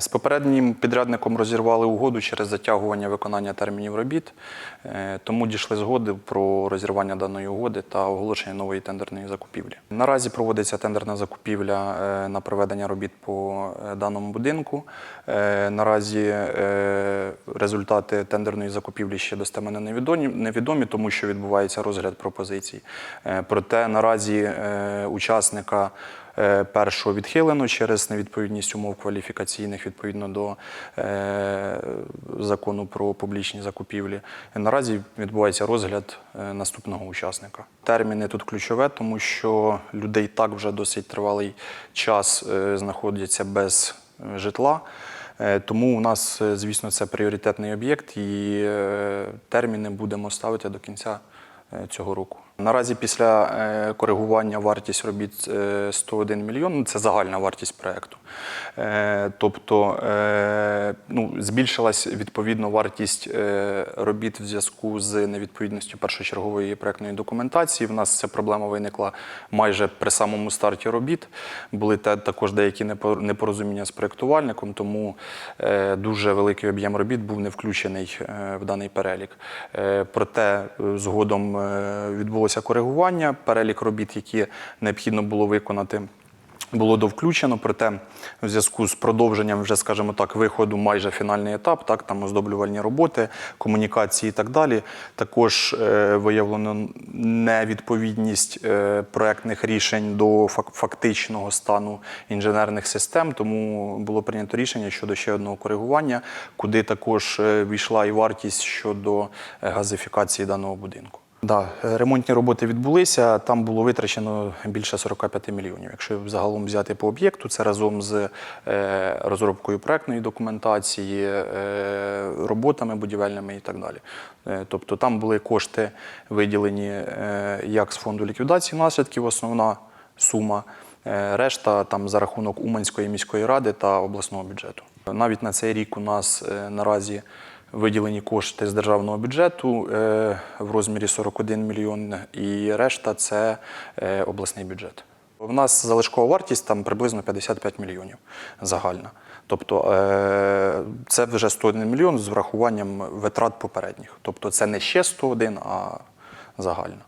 З попереднім підрядником розірвали угоду через затягування виконання термінів робіт, е, тому дійшли згоди про розірвання даної угоди та оголошення нової тендерної закупівлі. Наразі проводиться тендерна закупівля е, на проведення робіт по е, даному будинку. Наразі результати тендерної закупівлі ще достеменно невідомі, невідомі, тому що відбувається розгляд пропозицій. Проте наразі учасника Першого відхилено через невідповідність умов кваліфікаційних відповідно до е, закону про публічні закупівлі. Наразі відбувається розгляд е, наступного учасника. Терміни тут ключове, тому що людей так вже досить тривалий час е, знаходяться без е, житла. Е, Тому у нас, е, звісно, це пріоритетний об'єкт, і е, терміни будемо ставити до кінця е, цього року. Наразі після е, коригування вартість робіт е, 101 мільйон, ну, це загальна вартість проєкту. Е, Тобто е, ну, збільшилась відповідно вартість е, робіт в зв'язку з невідповідністю першочергової проєктної документації. В нас ця проблема виникла майже при самому старті робіт. Були також деякі непо- непорозуміння з проєктувальником, тому е, дуже великий об'єм робіт був не включений е, в даний перелік. Е, Проте е, згодом е, відбулося коригування. Перелік робіт, які необхідно було виконати. Було довключено, проте в зв'язку з продовженням, вже скажімо так, виходу майже фінальний етап, так там оздоблювальні роботи, комунікації і так далі. Також е, виявлено невідповідність е, проектних рішень до фак- фактичного стану інженерних систем. Тому було прийнято рішення щодо ще одного коригування, куди також е, війшла і вартість щодо е, газифікації даного будинку. Да, ремонтні роботи відбулися. Там було витрачено більше 45 мільйонів. Якщо загалом взяти по об'єкту, це разом з е, розробкою проектної документації, е, роботами будівельними і так далі. Е, тобто там були кошти виділені як з фонду ліквідації наслідків, основна сума. Решта там за рахунок Уманської міської ради та обласного бюджету. Навіть на цей рік у нас наразі виділені кошти з державного бюджету е, в розмірі 41 мільйон, і решта це е, обласний бюджет. У нас залишкова вартість там приблизно 55 мільйонів загальна. Тобто е, це вже 101 мільйон з врахуванням витрат попередніх. Тобто це не ще 101, а загальна.